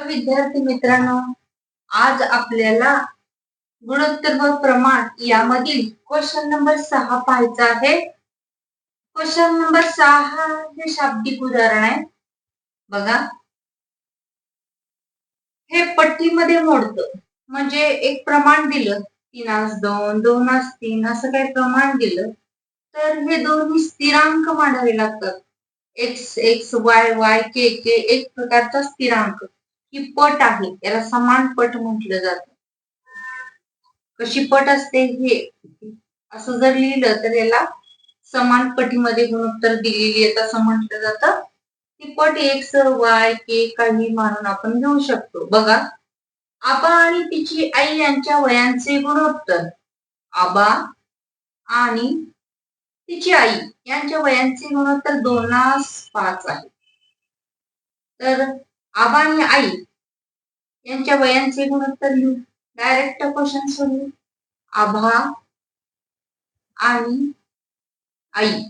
विद्यार्थी मित्रांनो आज आपल्याला गुणोत्तर व प्रमाण यामधील क्वेश्चन नंबर सहा पाहायचा आहे. क्वेश्चन नंबर सहा हे शाब्दिक उदाहरण आहे. बघा. हे पट्टीमध्ये मोडतं. म्हणजे एक प्रमाण दिलं. तीनास दोन दोनास तीन असं काही प्रमाण दिलं. तर हे दोन्ही स्थिरांक मांडावे लागतात. X x y y k k एक प्रकारचा स्थिरांक. ही पट आहे. याला समान पट म्हटलं जात. कशी पट असते? हे. असं जर लिहिलं तर याला समान पटीमध्ये गुणोत्तर दिलेली आहेत असं म्हटलं जातं. ती पट एक्स वाय के काही मानून आपण घेऊ शकतो. बघा. आबा आणि तिची आई यांच्या वयांचे गुणोत्तर. आबा आणि तिची आई यांच्या वयांचे गुणोत्तर दोनास पाच आहे. तर आबा आणि आई यांच्या वयांचे गुणोत्तर लिहू डायरेक्ट क्वेश्चन सोडू आभा आणि आई.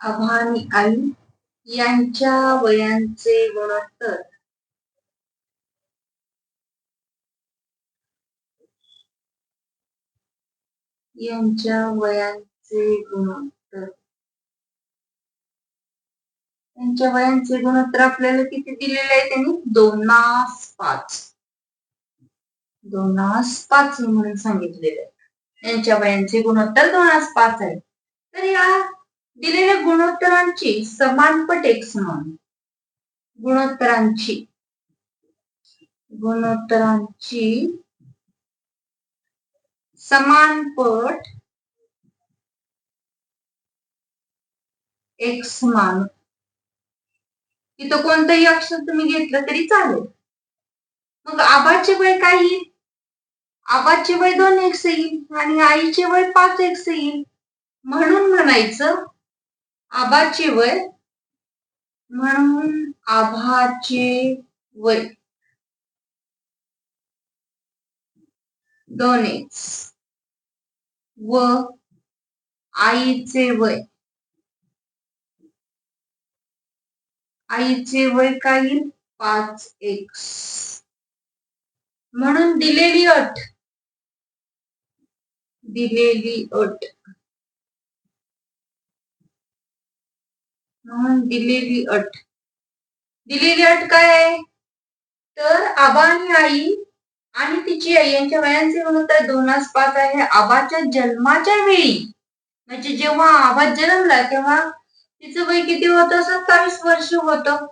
आभा आणि आई यांच्या वयांचे गुणोत्तर. यांच्या वयांचे गुणोत्तर. त्यांच्या वयांचे गुणोत्तर आपल्याला किती दिलेले आहे त्यांनी? दोनास पाच. दोनास पाच म्हणून सांगितलेले आहे. यांच्या वयांचे गुणोत्तर दोनास पाच आहे. तर या दिलेल्या गुणोत्तरांची समानपट एक समान. गुणोत्तरांची. गुणोत्तरांची समानपट एक समान. तिथं कोणतंही अक्षर तुम्ही घेतलं तरी चालेल. मग आबाचे वय काय येईल? आबाचे वय दोन एक्स येईल आणि आईचे वय पाच एक्स येईल. म्हणून म्हणायचं आबाचे वय म्हणून आभाचे वय. दोन एक्स व आईचे वय. आईचे वय काय येईल पाच एक्स म्हणून दिलेली अट. दिलेली अट. म्हणून दिलेली अट. दिलेली अट काय आहे? तर आबा आणि आई आणि तिची आई यांच्या वयांचे गुणोत्तर दोनास पाच आहे. आबाच्या जन्माच्या वेळी. म्हणजे जेव्हा आबा जन्मला तेव्हा तिचं वय किती होतं? सत्तावीस वर्ष होतं.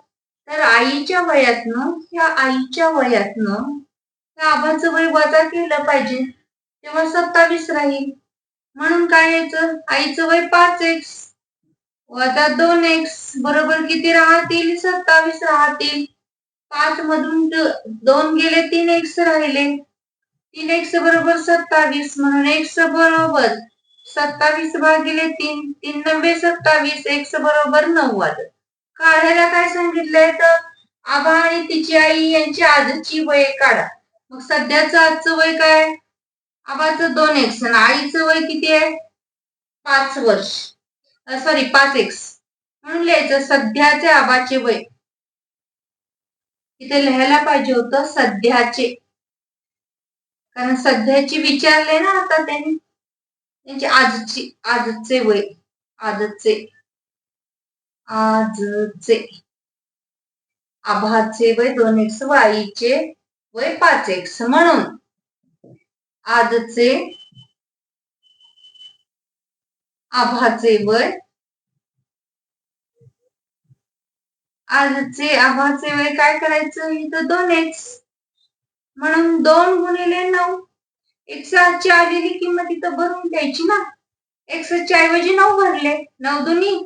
तर आईच्या वयातनं ह्या आईच्या वयातनं त्या आबाचं वय वजा केलं पाहिजे. तेव्हा सत्तावीस राहील. म्हणून काय यायचं? आईचं वय पाच एक्स वजा दोन एक्स बरोबर किती राहतील? सत्तावीस राहतील. पाच मधून दोन गेले तीन एक्स राहिले. तीन एक्स बरोबर सत्तावीस. म्हणून एक्स बरोबर सत्तावीस भागिले तीन तीन नव्वे सत्तावीस एक्स बरोबर नव्वद. काढायला काय सांगितलंय तर आबा आणि तिची आई यांची आजची वय काढा. मग सध्याचं आजचं वय काय? आबाचं दोन एक्स आणि आईचं वय किती आहे? पाच वर्ष. सॉरी पाच एक्स. म्हणून लिहायचं सध्याचे आबाचे वय. तिथे लिहायला पाहिजे होतं सध्याचे. कारण सध्याची विचारले ना आता त्यांनी. त्यांची आजची आजचे वय आजचे आजचे. आभाचे वय दोन एक्स व आईचे वय पाच एक्स म्हणून. आजचे आभाचे वय आजचे आभाचे वय काय करायचं? इथं दोन एक्स म्हणून दोन गुणिले नऊ. एक्सची आलेली किंमत इथं भरून द्यायची ना. एक्सच्या ऐवजी नऊ भरले. नऊ दोन्ही.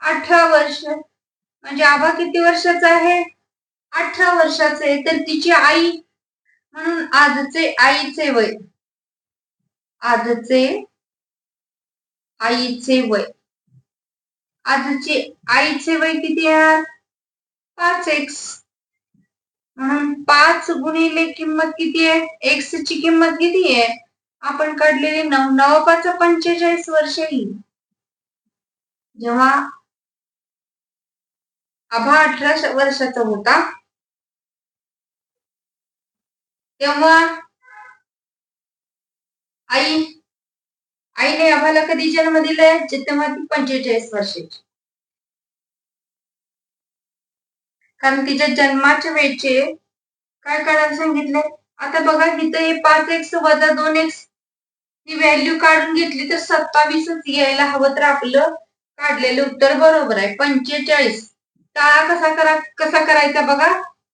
अठरा वर्ष. म्हणजे आबा किती वर्षाचा आहे? अठरा वर्षाचे तर तिची आई म्हणून आजचे आईचे वय. आजचे आईचे वय. आजचे आईचे वय किती आहे? पाच एक्स. पाच गुणिले किंमत किती आहे? एक्स ची किंमत किती आहे? आपण काढलेली नऊ नऊ पाच पंचेचाळीस वर्ष येईल जेव्हा आभा अठरा वर्षाचा होता तेव्हा आई आईने आभाला कधी जन्म दिलाय? तेव्हा ती पंचेचाळीस वर्षाची. कारण तिच्या जन्माच्या वेळचे काय करायला सांगितलंय आता बघा इथं हे पाच एक्स वजा दोन एक्स ही व्हॅल्यू काढून घेतली तर सत्तावीसच यायला हवं तर आपलं काढलेलं उत्तर बरोबर आहे. पंचेचाळीस. टाळा कसा करा कसा करायचा बघा?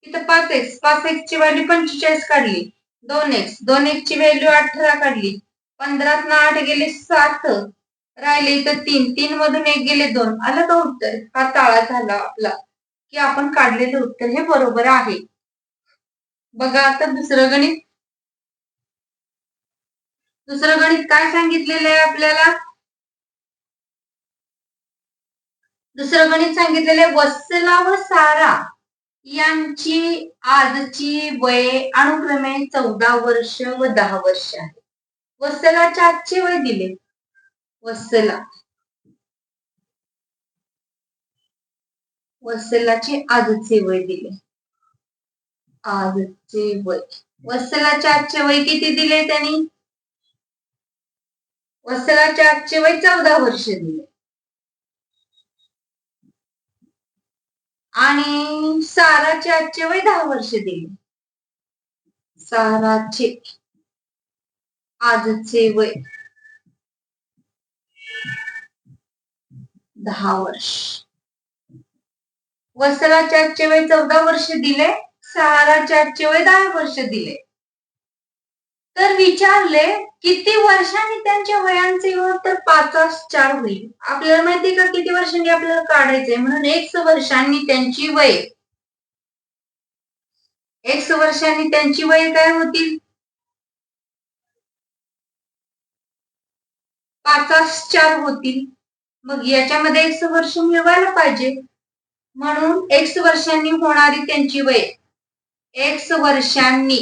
इथं पाच एक्स पाच एक्स ची व्हॅल्यू पंचेचाळीस काढली. दोन एक्स दोन एक्स ची व्हॅल्यू अठरा काढली. पंधरात ना आठ गेले सात. राहिले इथं तीन. तीन मधून एक गेले दोन. आलं का उत्तर? हा ताळा झाला आपला. की आपण काढलेलं उत्तर हे बरोबर आहे. बघा आता दुसरं गणित. दुसरं गणित काय सांगितलेलं आहे आपल्याला? दुसरं गणित सांगितलेलं आहे वत्सला व सारा यांची आजची वय अनुक्रमे चौदा वर्ष व दहा वर्ष आहे. वत्सलाच्या आजचे वय दिले. वत्सला. वत्सलाचे आजचे वय दिले. आजचे वय. वसलाचे आजचे वय किती दिले त्यांनी? वत्सलाच्या आजचे वय चौदा वर्ष दिले. आणि साराचे आजचे वय दहा वर्ष दिले. साराचे आजचे वय दहा वर्ष. वत्सलाच्या आजचे वय चौदा वर्ष दिले सहाराच्या आजचे वय दहा वर्ष दिले. तर विचारले किती वर्षांनी त्यांच्या वयांचे तर पाच चार होईल? आपल्याला माहिती का किती वर्षांनी आपल्याला काढायचंय म्हणून एक वर्षांनी त्यांची वय. एक वर्षांनी त्यांची वय काय होतील? पाच चार होतील. मग याच्यामध्ये एक वर्ष मिळवायला पाहिजे. म्हणून एक्स वर्षांनी होणारी त्यांची वय. एक्स वर्षांनी.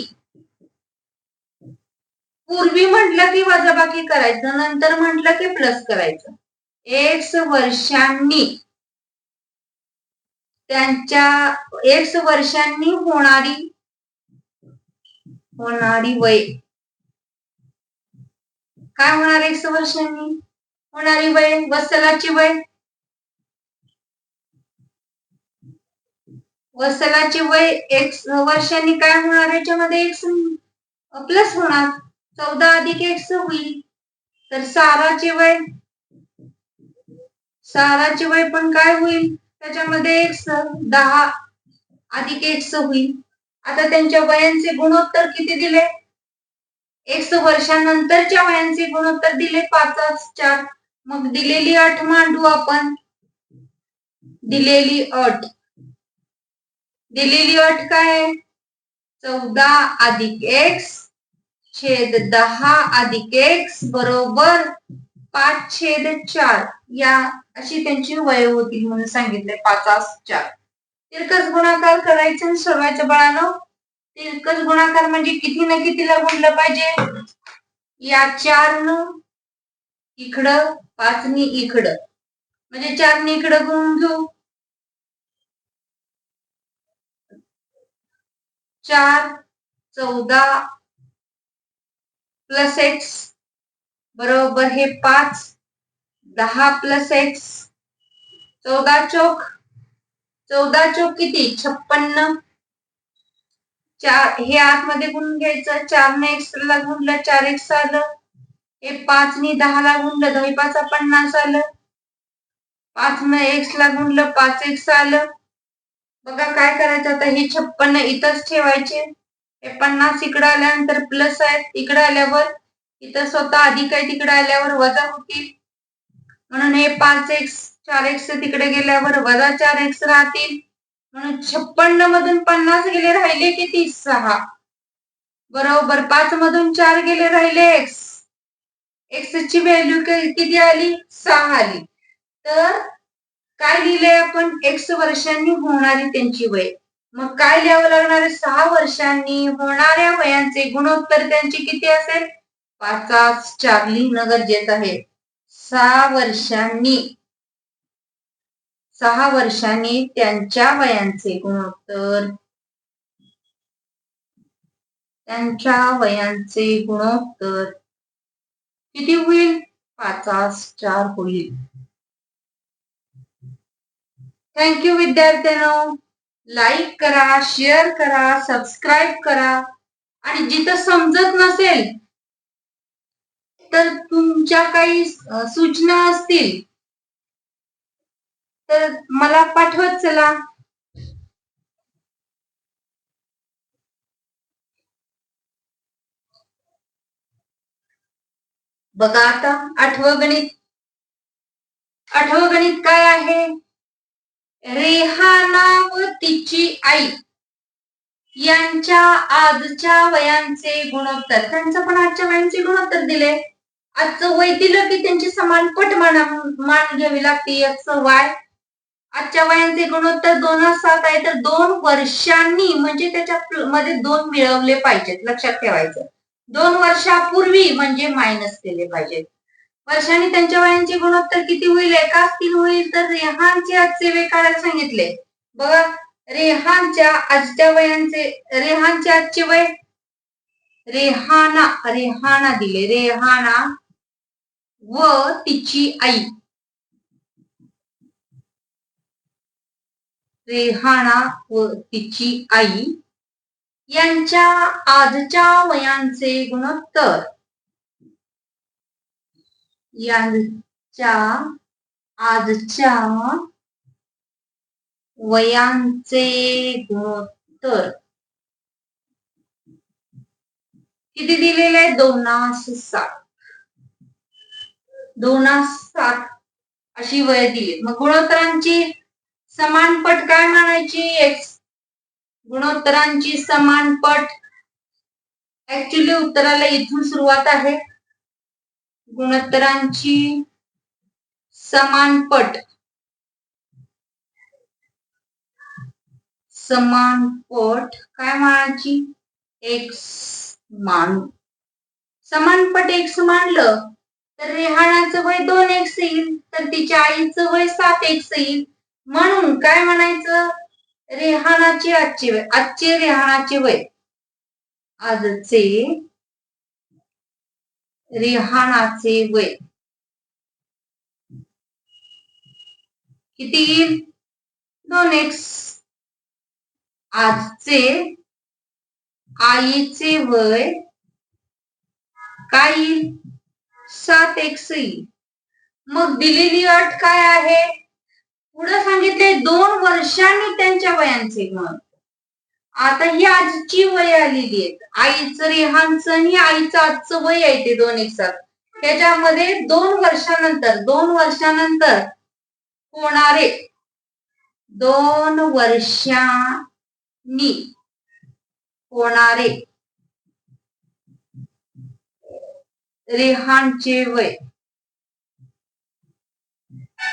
पूर्वी म्हटलं की वजाबाकी करायचं नंतर म्हटलं की प्लस करायचं. एक्स वर्षांनी. त्यांच्या एक्स वर्षांनी होणारी होणारी वय. काय होणार एक्स वर्षांनी? होणारी वय वसलाची वय. वसलाची वय एक वर्षांनी काय होणार? याच्यामध्ये एक्स प्लस होणार. चौदा अधिक एक्स होईल. तर साराचे वय साराचे वय पण काय होईल? त्याच्यामध्ये एक्स दहा अधिक एक्स होईल. आता त्यांच्या वयांचे गुणोत्तर किती दिले? एक्स वर्षानंतरच्या वयांचे गुणोत्तर दिले पाच चार. मग दिलेली अट मांडू आपण. दिलेली अट दिलेली अट काय? चौदा अधिक एक्स छेद दहा अधिक एक्स बरोबर पाच छेद चार. या अशी त्यांची वय होती म्हणून सांगितले पाच चार. तिरकस गुणाकार करायचं सर्वांच्या बळानं तिरकस गुणाकार म्हणजे किती ना कितीला गुणलं पाहिजे? या चार न इकडं पाचनी इकडं. म्हणजे चारनी इकडं गुणून घेऊ. चार चौदा प्लस एक्स बरोबर हे पाच दहा प्लस एक्स चौदा चौक चौदा चौक किती? छप्पन्न. चार हे आतमध्ये गुण घ्यायचं. चार ने एक्स ला गुणलं चार एक्स आलं. हे पाच ने दहा ला गुणलं दही पाच पन्नास आलं. पाच न एक्स ला गुणलं पाच एक्स आलं. बघा काय करायचं आता हे छप्पन्न इथंच ठेवायचे. हे पन्नास इकडं आल्यानंतर प्लस आहेत. इकडे आल्यावर इथं स्वतः अधिक आहे तिकडे आल्यावर वजा होतील. म्हणून हे पाच एक्स चार एक्स तिकडे गेल्यावर वजा चार एक्स राहतील. म्हणून छप्पन्न मधून पन्नास गेले राहिले किती? सहा. बरोबर पाच मधून चार गेले राहिले एक्स एक्स ची व्हॅल्यू किती आली? सहा आली. तर काय लिहिलंय आपण? एक्स वर्षांनी होणारी त्यांची वय. मग काय लिहावं लागणार सहा वर्षांनी होणाऱ्या वयांचे गुणोत्तर त्यांचे किती असेल? पाच चार लिहिणं गरजेचं आहे. सहा वर्षांनी. सहा वर्षांनी त्यांच्या वयांचे गुणोत्तर. त्यांच्या वयांचे गुणोत्तर. किती होईल? पाचास चार होईल. थँक्यू विद्यार्थ्यांनो. लाईक करा शेअर करा सबस्क्राईब करा. आणि जिथं समजत नसेल तर तुमच्या काही सूचना असतील तर मला पाठवत चला. बघा आता आठवं गणित. आठवं गणित काय आहे? रेहाना व तिची आई. यांच्या आजच्या वयांचे गुणोत्तर. त्यांचं पण आजच्या वयांचे गुणोत्तर दिले. आजचं वय दिलं की त्यांची समान पट मान मान घ्यावी लागते. याचं वाय. आजच्या वयांचे गुणोत्तर दोन सात आहे तर दोन वर्षांनी म्हणजे त्याच्या मध्ये दोन मिळवले पाहिजेत. लक्षात ठेवायचं. दोन वर्षापूर्वी म्हणजे मायनस केले पाहिजेत. वर्षांनी त्यांच्या वयांचे गुणोत्तर किती होईल? एकाच तीन होईल तर रेहानचे आजचे वे काढायला सांगितले. बघा रेहानच्या आजच्या वयांचे रेहानचे आजचे वय? रेहाना रेहाना दिले. रेहाना व तिची आई. रेहाना व तिची आई. यांच्या आजच्या वयांचे गुणोत्तर. यांच्या आजच्या वयांचे गुणोत्तर किती दिलेले आहे दोनास सात. दोनास सात अशी वय दिली. मग गुणोत्तरांची समान पट काय म्हणायची एक्स गुणोत्तरांची समान पट. ऍक्च्युली उत्तराला इथून सुरुवात आहे. गुणोत्तरांची समानपट. समानपट समान पट काय म्हणायची? एक्स मान समान. पट एक्स मानलं तर रेहाणाचं वय दोन एक्स येईल तर तिच्या आईचं वय सात एक्स येईल. म्हणून काय म्हणायचं? रेहानाचे आजचे वय आजचे रेहानाचे वय. आजचे रिहानाचे वय. किती? येईल दोन एक्स आजचे आईचे वय काय? येईल सात एक्स येईल मग दिलेली अट काय आहे? पुढे सांगितले दोन वर्षांनी त्यांच्या वयांचे गुण आता ही आजची वय आलेली आहेत. आईचं रेहानचं आणि आईचं आजचं वय आहे ते दोन एक सात त्याच्यामध्ये दोन वर्षानंतर दोन वर्षानंतर होणारे दोन वर्षांनी होणारे रेहानचे वय.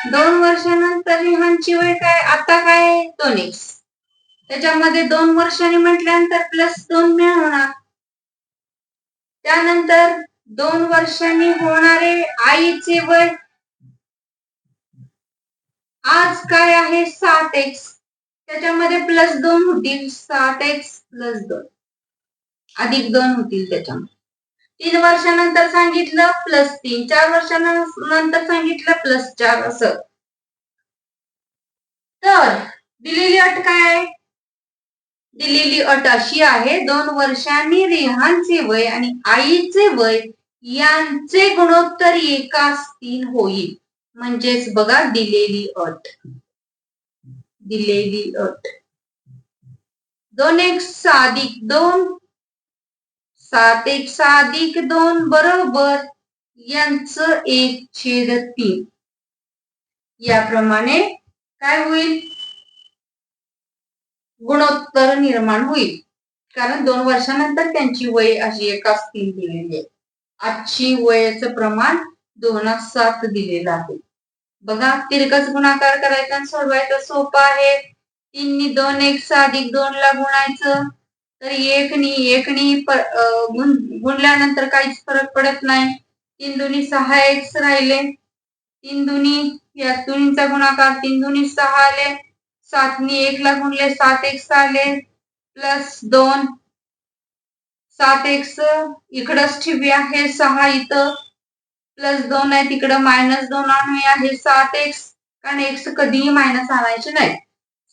दोन वर्षानंतर रेहानची वय काय? आता काय? दोन एक त्याच्यामध्ये दोन वर्षांनी म्हटल्यानंतर प्लस दोन मिळवणार त्यानंतर दोन वर्षांनी होणारे आईचे वय आज काय आहे? सात एक्स त्याच्यामध्ये प्लस दोन होतील. सात एक्स प्लस दोन. अधिक दोन होतील त्याच्यामध्ये. तीन वर्षानंतर सांगितलं प्लस तीन. चार वर्षानंतर सांगितलं प्लस चार असं. तर दिलेली अट काय दिलेली अट अशी आहे दोन वर्षांनी रेहानचे वय आणि आईचे वय यांचे गुणोत्तर एकास तीन होईल. म्हणजेच बघा दिलेली अट. दिलेली अट. दोन एक साधिक दोन सात एक साधिक दोन बरोबर. यांचं एक छेद तीन. याप्रमाणे काय होईल? गुणोत्तर निर्माण होईल. कारण दोन वर्षानंतर त्यांची वय अशी एकाच तीन दिलेली आहे. आजची वयाचं प्रमाण दोन सात दिलेलं आहे. बघा तिरकस गुणाकार करायचा आणि सोडवायचं सोपं आहे. तीननी दोन एक साधिक दोन ला गुणायचं. तर एकनी एकनी गुणल्यानंतर काहीच फरक पडत नाही. तीन दोन्ही सहा एक्स राहिले. तीन दोन्ही या दोन्हीचा गुणाकार तीन दोन्ही सहा आले. सातनी एक ला गुणले सात एक्स आले प्लस दोन सात एक्स इकडंच ठेवूया हे सहा इथं प्लस दोन आहे तिकडं मायनस दोन आणूया हे सात एक्स कारण एक्स कधीही मायनस आणायचे नाही.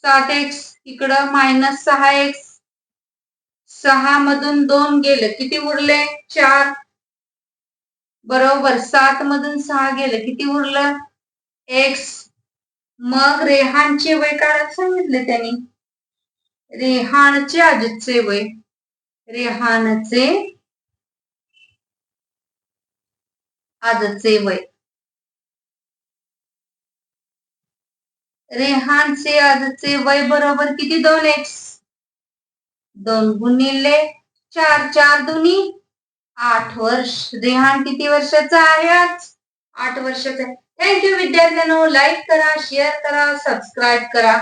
सात एक्स इकडं मायनस सहा एक्स सहा मधून दोन गेले किती उरले? चार. बरोबर सात मधून सहा गेलं किती उरलं? एक्स मग रेहानचे वय काढायला सांगितले त्यांनी. रेहानचे आजचे वय. रेहानचे आजचे वय. रेहानचे आजचे वय बरोबर किती? दोन एक्स दोन गुणिले चार चार दुनी आठ वर्ष. रेहान किती वर्षाचा आहे आज? आठ वर्षाचा थँक्यू विद्यार्थ्यांनो. लाईक करा शेअर करा सबस्क्राईब करा.